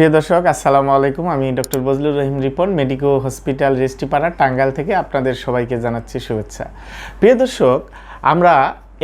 প্রিয় দর্শক, আসসালামু আলাইকুম। আমি doctor Bazlur Rahim Ripon, medico hospital Restipara Tangail থেকে আপনাদের সবাইকে জানাচ্ছি শুভেচ্ছা। প্রিয় দর্শক, আমরা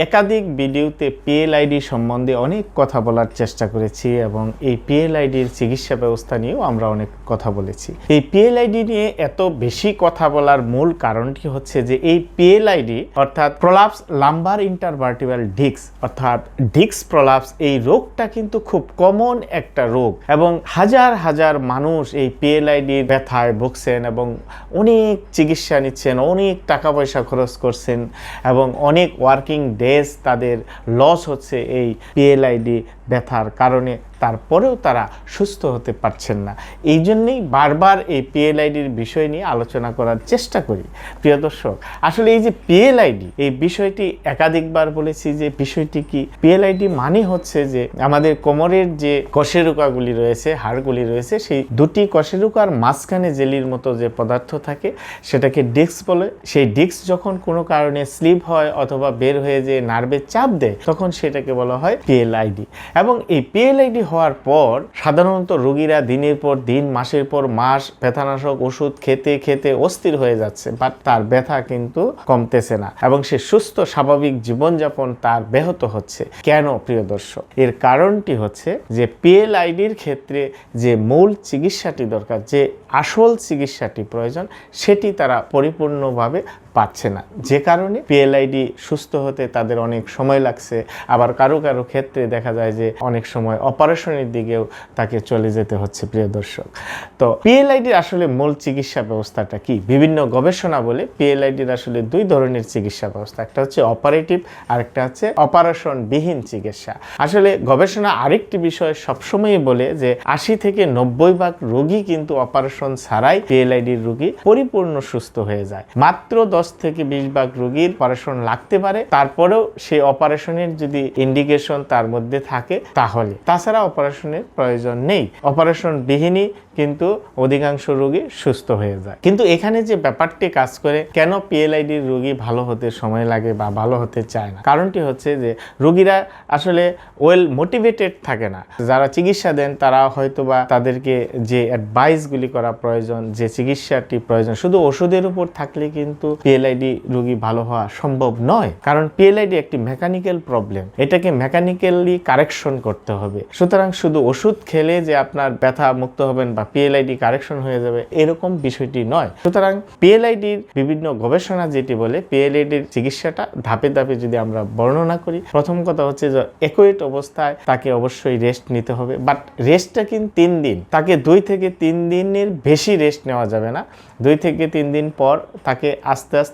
একাধিক ভিডিওতে পিএলআইডি সম্বন্ধে অনেক কথা বলার চেষ্টা করেছি এবং এই পিএলআইডির চিকিৎসা ব্যবস্থা নিয়েও আমরা অনেক কথা বলেছি। এই পিএলআইডি নিয়ে এত বেশি কথা বলার মূল কারণটি হচ্ছে যে এই পিএলআইডি অর্থাৎ প্রলাপস লাম্বার ইন্টারভার্টিবাল ডিক্স অর্থাৎ ডিক্স প্রলাপস এই রোগটা কিন্তু খুব কমন একটা রোগ এবং হাজার হাজার মানুষ এই পিএলআইডির ব্যথায় ভুগছেন এবং অনেক চিকিৎসা নিচ্ছেন, অনেক টাকা পয়সা খরচ করছেন এবং অনেক ওয়ার্কিং ডেজ তাদের লস হচ্ছে এই পিএলআইডি ব্যথার কারণে তারপরেও তারা সুস্থ হতে পারছেন না। এই জন্যেই বারবার এই পিএলআইডির বিষয় নিয়ে আলোচনা করার চেষ্টা করি। প্রিয় দর্শক, আসলে এই যে পিএলআইডি, এই বিষয়টি একাধিকবার বলেছি যে বিষয়টি কি? পিএলআইডি মানে হচ্ছে যে আমাদের কোমরের যে কশেরুকাগুলি রয়েছে, হাড়গুলি রয়েছে, সেই দুটি কশেরুকার মাঝখানে জেলির মতো যে পদার্থ থাকে, সেটাকে ডিস্ক বলে। সেই ডিস্ক যখন কোনো কারণে স্লিপ হয় অথবা বের হয়ে যে নার্ভে চাপ দেয়, তখন সেটাকে বলা হয় পিএলআইডি। এবং এই পিএলআইডি হওয়ার পর সাধারণত রোগীরা দিনের পর দিন, মাসের পর মাস ব্যথানাশক ওষুধ খেতে খেতে অস্থির হয়ে যাচ্ছে বাট তার ব্যথা কিন্তু কমতেছে না এবং সে সুস্থ, স্বাভাবিক জীবনযাপন তার ব্যাহত হচ্ছে। কেন, প্রিয় দর্শক? এর কারণটি হচ্ছে যে পিএলআইডির ক্ষেত্রে যে মূল চিকিৎসাটি দরকার, যে আসল চিকিৎসাটি প্রয়োজন, সেটি তারা পরিপূর্ণভাবে পাচ্ছে না। যে কারণে পিএলআইডি সুস্থ হতে তাদের অনেক সময় লাগছে। আবার কারও কারও ক্ষেত্রে দেখা যায় যে অনেক সময় অপারেশনের দিকেও তাকে চলে যেতে হচ্ছে, প্রিয় দর্শক। তো পিএলআইডির আসলে মূল চিকিৎসা ব্যবস্থাটা কি? বিভিন্ন গবেষণা বলে পিএলআইডির আসলে দুই ধরনের চিকিৎসা ব্যবস্থা। একটা হচ্ছে অপারেটিভ, আর একটা হচ্ছে অপারেশন বিহীন চিকিৎসা। আসলে গবেষণা আরেকটি বিষয় সবসময়ই বলে যে আশি থেকে নব্বই ভাগ রোগী কিন্তু অপারেশন ছাড়াই পিএলআইডির রোগী পরিপূর্ণ সুস্থ হয়ে যায়। মাত্র দশ থেকে বিশ ভাগ রোগীর অপারেশন লাগতে পারে। তারপরেও সেই অপারেশনের যদি ইন্ডিকেশন তার মধ্যে থাকে তাহলে। তাছাড়া অপারেশনের প্রয়োজন নেই। অপারেশন বিহীনই কিন্তু অধিকাংশ রোগী সুস্থ হয়ে যায়। কিন্তু এখানে যে ব্যাপারটি কাজ করে, কেন পিএলআইডির রোগী ভালো হতে সময় লাগে বা ভালো হতে চায় না? কারণটি হচ্ছে যে, রোগীরা আসলে ওয়েল মোটিভেটেড থাকে না। যারা চিকিৎসা দেন, তারা হয়তো বা তাদেরকে যে অ্যাডভাইসগুলি করা প্রয়োজন, যে চিকিৎসাটি প্রয়োজন, শুধু ওষুধের উপর থাকলে কিন্তু পিএলআইডি রোগী ভালো হওয়া সম্ভব নয়। কারণ পিএলআইডি একটি মেকানিক্যাল প্রবলেম এটাকে মেকানিক্যালি কারেকশন করতে হবে। সুতরাং শুধু ওষুধ খেলে যে আপনার ব্যথা মুক্ত হবেন বা পিএলআইডি কারেকশন হয়ে যাবে, এরকম বিষয়টি নয়। সুতরাং পিএলআইডির বিভিন্ন গবেষণা যেটি বলে পিএলআইডির চিকিৎসাটা ধাপে ধাপে যদি আমরা বর্ণনা করি, প্রথম কথা হচ্ছে যে একুয়েট অবস্থায় তাকে অবশ্যই রেস্ট নিতে হবে। বাট রেস্টটা কিন্তু তিন দিন। তাকে দুই থেকে তিন দিনের বেশি রেস্ট নেওয়া যাবে না। দুই থেকে তিন দিন পর তাকে আস্তে আস্তে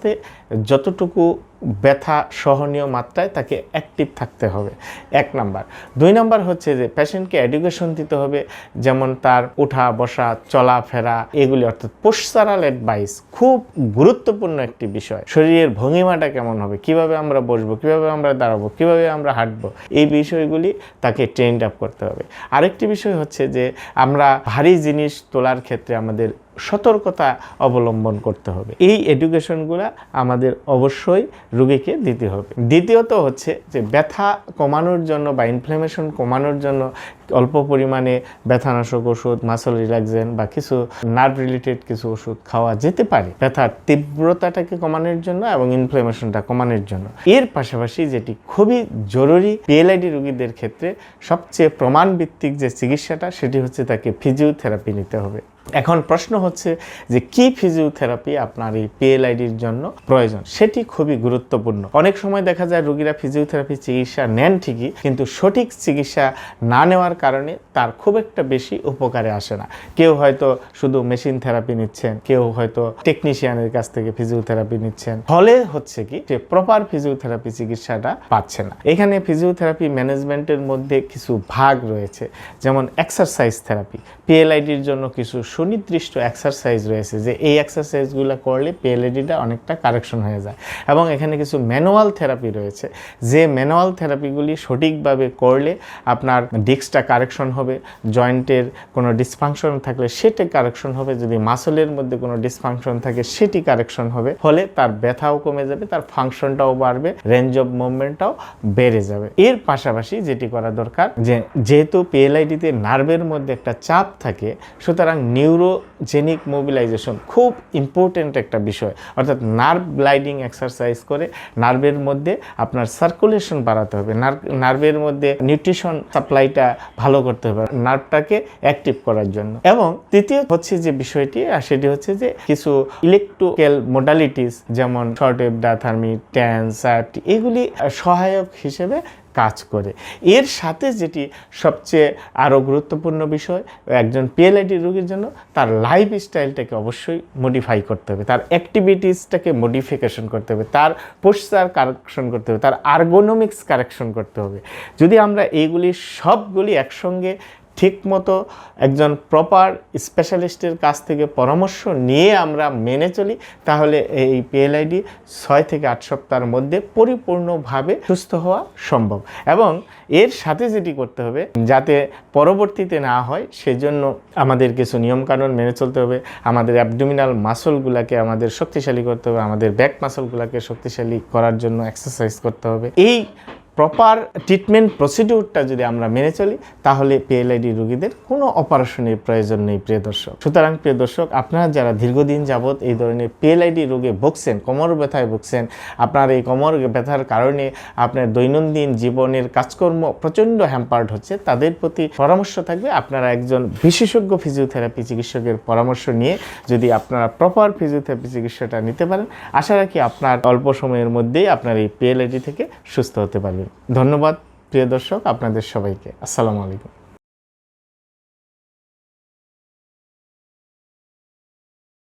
যতটুকু ব্যথা সহনীয় মাত্রায় তাকে অ্যাক্টিভ থাকতে হবে। এক নাম্বার। দুই নাম্বার হচ্ছে যে পেশেন্টকে এডুকেশন দিতে হবে, যেমন তার উঠা বসা চলাফেরা এগুলি অর্থাৎ পোস্টারাল অ্যাডভাইস খুব গুরুত্বপূর্ণ একটি বিষয়। শরীরের ভঙ্গিমাটা কেমন হবে? কীভাবে আমরা বসবো? কীভাবে আমরা দাঁড়াবো? কীভাবে আমরা হাঁটবো? এই বিষয়গুলি তাকে ট্রেন্ড আপ করতে হবে। আরেকটি বিষয় হচ্ছে যে আমরা ভারী জিনিস তোলার ক্ষেত্রে আমাদের সতর্কতা অবলম্বন করতে হবে। এই এডুকেশনগুলো আমাদের অবশ্যই রোগীকে দিতে হবে। দ্বিতীয়ত হচ্ছে যে ব্যথা কমানোর জন্য বা ইনফ্লামেশন কমানোর জন্য অল্প পরিমাণে ব্যথানাশক ওষুধ মাসল রিল্যাক্সেন বা কিছু নার্ভ রিলেটেড কিছু ওষুধ খাওয়া যেতে পারে। ব্যথার তীব্রতাটাকে কমানোর জন্য এবং ইনফ্লামেশনটা কমানোর জন্য। এর পাশাপাশি যেটি খুবই জরুরি পিএলআইডি রোগীদের ক্ষেত্রে সবচেয়ে প্রমাণভিত্তিক যে চিকিৎসাটা, সেটি হচ্ছে তাকে ফিজিওথেরাপি নিতে হবে। এখন প্রশ্ন হচ্ছে যে কি ফিজিওথেরাপি আপনার এই পিএলআইডির জন্য প্রয়োজন? সেটি খুবই গুরুত্বপূর্ণ। অনেক সময় দেখা যায় রোগীরা ফিজিওথেরাপি চিকিৎসা নেন ঠিকই, কিন্তু সঠিক চিকিৎসা না নেওয়ার কারণে তার খুব একটা বেশি উপকারে আসে না। কেউ হয়তো শুধু মেশিন থেরাপি নিচ্ছেন, কেউ হয়তো টেকনিশিয়ানের কাছ থেকে ফিজিওথেরাপি নিচ্ছেন। ফলে হচ্ছে কি, যে প্রপার ফিজিওথেরাপি চিকিৎসাটা পাচ্ছে না। এখানে ফিজিওথেরাপি ম্যানেজমেন্টের মধ্যে কিছু ভাগ রয়েছে, যেমন এক্সারসাইজ থেরাপি পিএলআইডির জন্য কিছু সুনির্দিষ্ট এক্সারসাইজ রয়েছে যে এই এক্সারসাইজগুলো করলে পিএলএডিটা অনেকটা কারেকশন হয়ে যায়। এবং এখানে কিছু ম্যানুয়াল থেরাপি রয়েছে, যে ম্যানুয়াল থেরাপিগুলি সঠিকভাবে করলে আপনার ডিস্কটা কারেকশন হবে জয়েন্টের কোনো ডিসফাংশন থাকলে সেটি কারেকশন হবে, যদি মাসলের মধ্যে কোনো ডিসফাংশন থাকে সেটি কারেকশন হবে, ফলে তার ব্যথাও কমে যাবে, তার ফাংশনটাও বাড়বে রেঞ্জ অফ মুভমেন্টটাও বেড়ে যাবে। এর পাশাপাশি যেটি করা দরকার, যে যেহেতু পিএলআইডিতে নার্ভের মধ্যে একটা চাপ থাকে, সুতরাং নিউরোজেনিক মোবিলাইজেশন খুব ইম্পর্টেন্ট একটা বিষয়। অর্থাৎ নার্ভ গ্লাইডিং এক্সারসাইজ করে নার্ভের মধ্যে আপনার সার্কুলেশন বাড়াতে হবে। নার্ভের মধ্যে নিউট্রিশন সাপ্লাইটা ভালো করতে হবে নার্ভটাকে অ্যাক্টিভ করার জন্য। এবং তৃতীয় হচ্ছে যে বিষয়টি, আর সেটি হচ্ছে যে কিছু ইলেকট্রিক্যাল মোডালিটিস যেমন শর্ট ওয়েভ ডাথার্মি ট্যান স্যাট এগুলি সহায়ক হিসেবে কাজ করে। এর সাথে যেটি সবচেয়ে আরও গুরুত্বপূর্ণ বিষয়, একজন পিএলআইডি রোগীর জন্য তার লাইফ স্টাইলটাকে অবশ্যই মডিফাই করতে হবে। তার অ্যাক্টিভিটিসটাকে মডিফিকেশন করতে হবে। তার পোস্টার কারেকশন করতে হবে। তার আর্গোনমিক্স কারেকশন করতে হবে। যদি আমরা এইগুলি সবগুলি একসঙ্গে ঠিকমতো একজন প্রপার স্পেশালিস্টের কাছ থেকে পরামর্শ নিয়ে আমরা মেনে চলি, তাহলে এই পিএলআইডি ছয় থেকে আট সপ্তাহের মধ্যে পরিপূর্ণভাবে সুস্থ হওয়া সম্ভব। এবং এর সাথে যেটি করতে হবে, যাতে পরবর্তীতে না হয়, সেজন্য আমাদের কিছু নিয়মকানুন মেনে চলতে হবে, আমাদের অ্যাবডোমিনাল মাসলগুলোকে আমাদের শক্তিশালী করতে হবে, আমাদের ব্যাক মাসলগুলোকে শক্তিশালী করার জন্য এক্সারসাইজ করতে হবে। এই প্রপার ট্রিটমেন্ট প্রসিডিউরটা যদি আমরা মেনে চলি, তাহলে পিএলআইডি রোগীদের কোনো অপারেশনের প্রয়োজন নেই, প্রিয় দর্শক। সুতরাং, প্রিয় দর্শক, আপনারা যারা দীর্ঘদিন যাবৎ এই ধরনের পিএলআইডি রোগে ভুগছেন, কোমর ব্যথায় ভুগছেন, আপনার এই কোমর ব্যথার কারণে আপনার দৈনন্দিন জীবনের কাজকর্ম প্রচণ্ড হ্যাম্পার্ড হচ্ছে, তাদের প্রতি পরামর্শ থাকবে। আপনারা একজন বিশেষজ্ঞ ফিজিওথেরাপি চিকিৎসকের পরামর্শ নিয়ে যদি আপনারা প্রপার ফিজিওথেরাপি চিকিৎসাটা নিতে পারেন, আশা রাখি আপনার অল্প সময়ের মধ্যেই আপনার এই পিএলআইডি থেকে সুস্থ হতে পারবেন। ধন্যবাদ প্রিয় দর্শক আপনাদের সবাইকে। আসসালামু আলাইকুম।